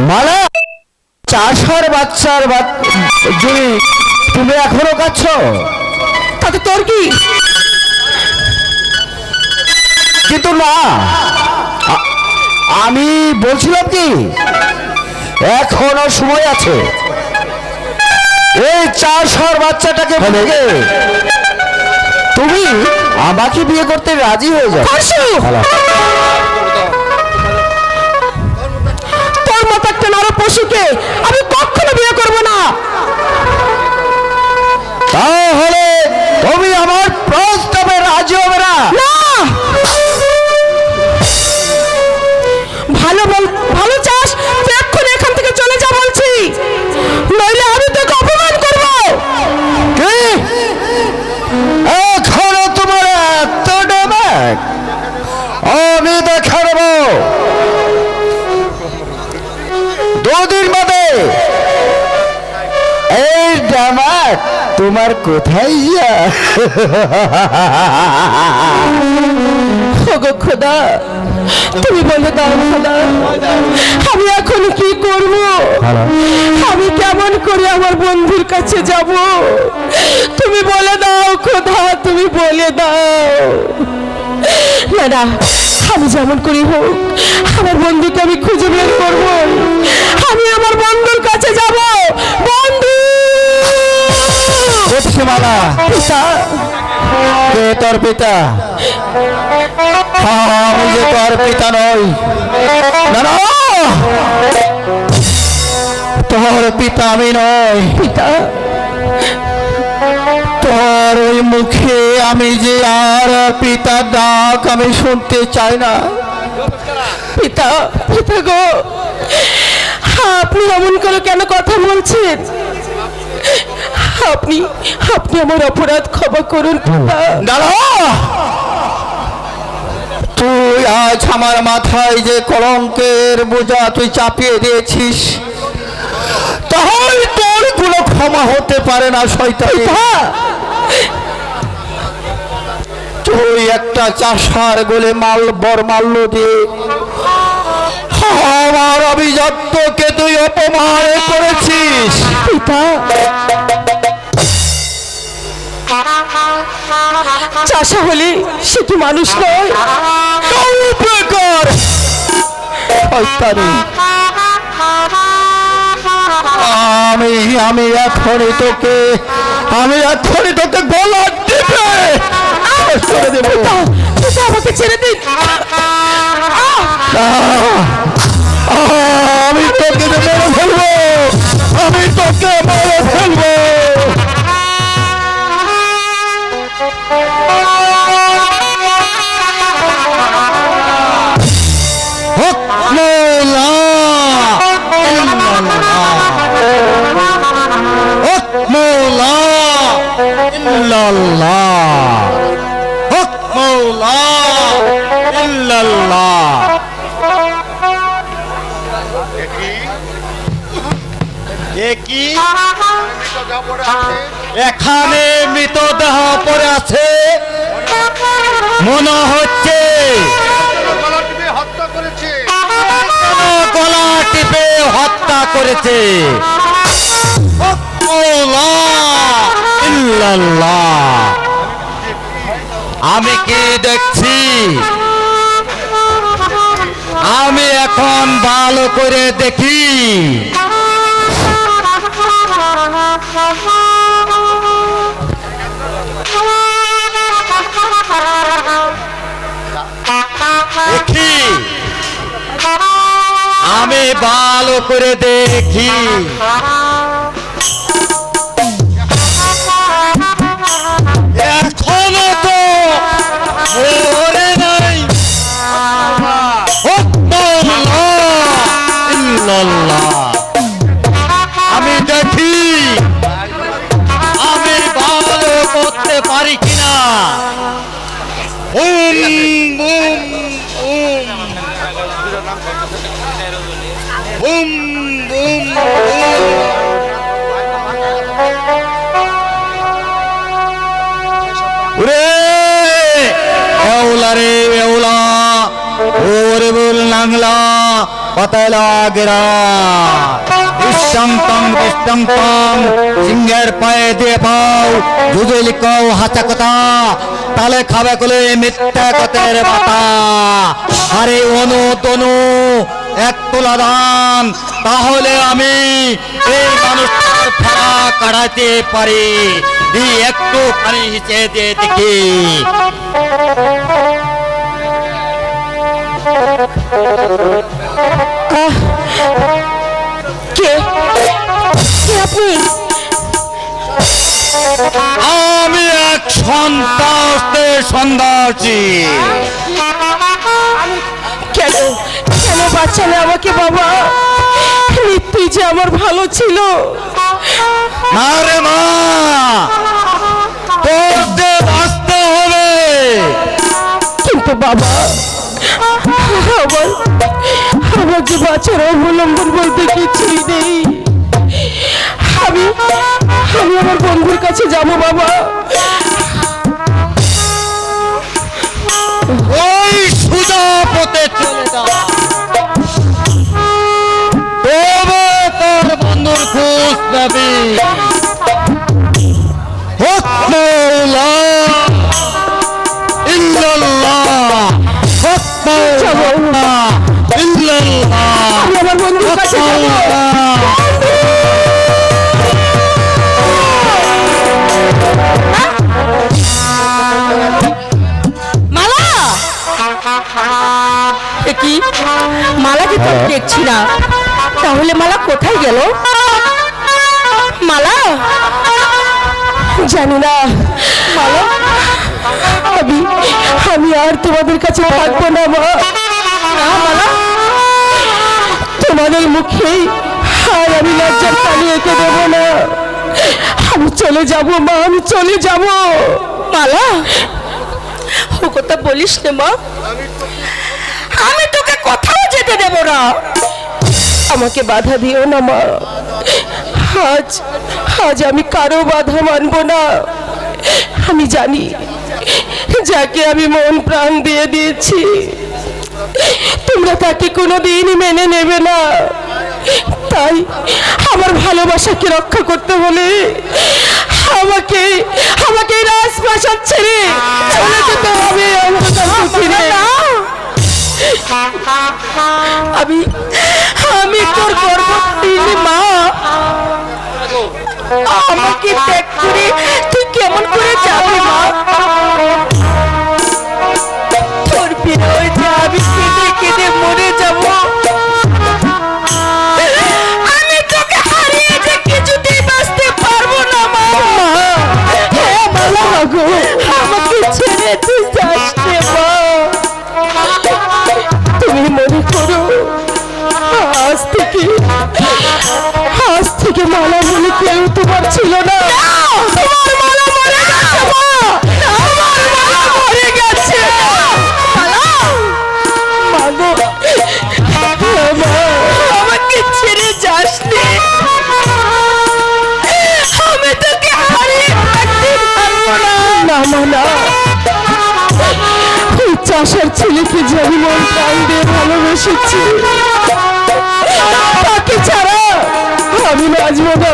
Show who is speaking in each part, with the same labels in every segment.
Speaker 1: মালা চাষার বাচ্চার বাচ- জমি তুমি এখনও কাচ্ছ
Speaker 2: তাতে তোর কি?
Speaker 1: কিন্তু না। আমি বলছিলাম কি এখনও সময় আছে। এই চাষার বাচ্চাটাকে ভেঙে তুমি আমাকে বিয়ে করতে রাজি হয়ে যাও।
Speaker 2: পশুকে আমি কখনো বিয়ে করব না।
Speaker 1: তাহলে তুমি আমার প্রস্তাবে রাজি হবে ডেমাক তোমার কোথায় যা
Speaker 2: ওগো খোদা তুমি বলে দাও খোদা আমি এখন কি করব? আমি কেমন করে আমার বন্ধুর কাছে যাব? তুমি বলে দাও খোদা তুমি বলে দাও। না না আমি যেমন করি হোক আমার বন্ধুকে আমি খুঁজে বের করব। আমি আমার
Speaker 1: হচ্ছে মালা
Speaker 2: পিতা
Speaker 1: কে তোর পিতা? আমি যে তোর পিতা নই। না তোর পিতা আমি নই।
Speaker 2: পিতা।
Speaker 1: তোর ওই মুখে আমি যে আর পিতার ডাক আমি শুনতে চাই না।
Speaker 2: পিতা পিতা গো আপনি এমন করে কেন কথা বলছেন? আপনি আপনি আমার অপরাধ ক্ষমা করুন পিতা
Speaker 1: তুই আজ আমার মাথায় যে কলঙ্কের বোঝা তুই চাপিয়ে দিয়েছিস তাহলে তোর কোনো ক্ষমা হতে পারে না শয়তান। তুই একটা চাষার গোলে মাল বর মাল্য দিয়ে আমার অভিজাত্যকে তুই অপমান করেছিস।
Speaker 2: পিতা। চাষা হলে সে কি মানুষ নয়?
Speaker 1: আমি আমি এখনই তোকে আমি এখনই তোকে গলা দেবো।
Speaker 2: আমাকে ছেড়ে দিন
Speaker 1: ইল্লাল্লাহ। হক মৌলা ইল্লাল্লাহ। এখানে মৃতদেহ পড়ে আছে। মনে হচ্ছে
Speaker 3: হত্যা
Speaker 1: গলা টিপে হত্যা করেছে। আমি কি দেখছি? আমি এখন ভালো করে দেখি। আমি ভালো করে দেখি। ஓம் ஓம் ஓம் ஓம் ஓம் ஓம் ஒரே எவ்வளரே எவ்வளா? ஒரு நாங்களா
Speaker 3: பத்தலாகிறா. গেরা দৃষ্টান্তং, সিংহের পায়ে দিয়ে পাও যুজুল কও হাসা কথা, তালে খাবে কলে মিথ্যা কতের মাথা আরে অনু তনু, এক তোলা দান, তাহলে আমি এই মানুষটার ফাড়া কাটাতে পারি। দি একটু পানি হিসে দিয়ে দেখি।
Speaker 2: কে
Speaker 3: আমি এক সন্ত্রাসের সন্ন্যাসী।
Speaker 2: কেন? কেন বাঁচালে আমাকে বাবা? মৃত্যুই যে আমার ভালো ছিল।
Speaker 3: না রে মা তোর যে বাঁচতে হবে।
Speaker 2: কিন্তু বাবা আমার আমার যে বাঁচার অবলম্বন বলতে কিছুই নেই। আমি? আমি আমার বন্ধুর কাছে যাব বাবা।
Speaker 3: ওই সুজা পথে চলে যা। তবে তোর বন্ধুর খোঁজ পাবি
Speaker 2: আমি আমার বন্ধুর কাছে যাব। মালাকে তো আমি দেখছি না তাহলে মালা কোথায় গেল? মালা? জানি না। মালা? আমি আমি আর তোমাদের কাছে থাকব না মা। মালা। তোমাদের মুখেই আর আমি লজ্জার পানি এঁকে দেবো না। আমি চলে যাব মা আমি চলে যাব। মালা ও কথা বলিস না মা। কোথাও যেতে দেব না। আমাকে বাধা দিও না, মা। আজ আজ আমি কারও বাধা মানবো না। আমি জানি, যাকে আমি মন প্রাণ দিয়ে দিয়েছি, তোমরা তাকে কোনো দিন মেনে নেবে না। তাই আমার ভালোবাসাকে রক্ষা করতে হলে আমাকে আমাকে রাজপ্রাসাদ ছেড়ে চলে যেতে হবে। আমি আমি তোর গর্ভবতী মা। আমাকে ত্যাগ করে তুই কেমন করে যাবি মা? তোর বিরহে যে আমি কেঁদে কেঁদে মরে ছিল না। তোমার মালা মরে গেছে মা। আমার মালা মরে গেছে। মালা। মাগো আমাকে ছেড়ে যাস নে আমি তোকে হারিয়ে থাকতে পারব না। না মা চাষার ছেলেকে যে আমি মন প্রাণ দিয়ে ভালোবেসেছি তাকে ছাড়া আমি বাঁচবো না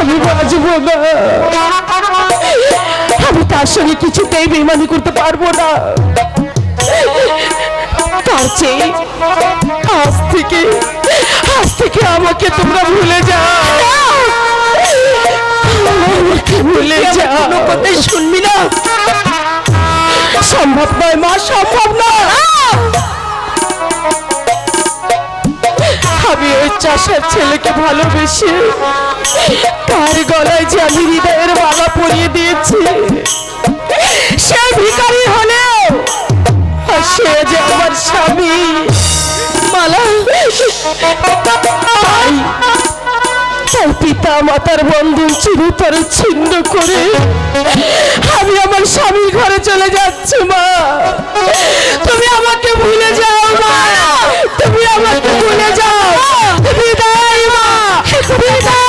Speaker 2: আমি বাঁচবো না। আমি তার সঙ্গে কিছুতেই বেমানি করতে পারব না। তার চেয়ে আজ থেকে আজ থেকে আমাকে তোমরা ভুলে যাও। ভুলে যাও। কোনো শুনবি না। সম্ভব নয় মা সম্ভব নয়। আমি ওই চাষার ছেলেকে ভালোবেসে তার গলায় যে আমি হৃদয়ের মালা পরিয়ে দিয়েছি। সে ভিখারি হলেও সে যে আমার স্বামী। তার পিতা মাতার বন্ধন চিরতরে ছিন্ন করে আমি আমার স্বামীর ঘরে চলে যাচ্ছি, মা। তুমি আমাকে ভুলে যাও, মা। তুমি আমাকে ভুলে যাও। বিদায় মা বিদায়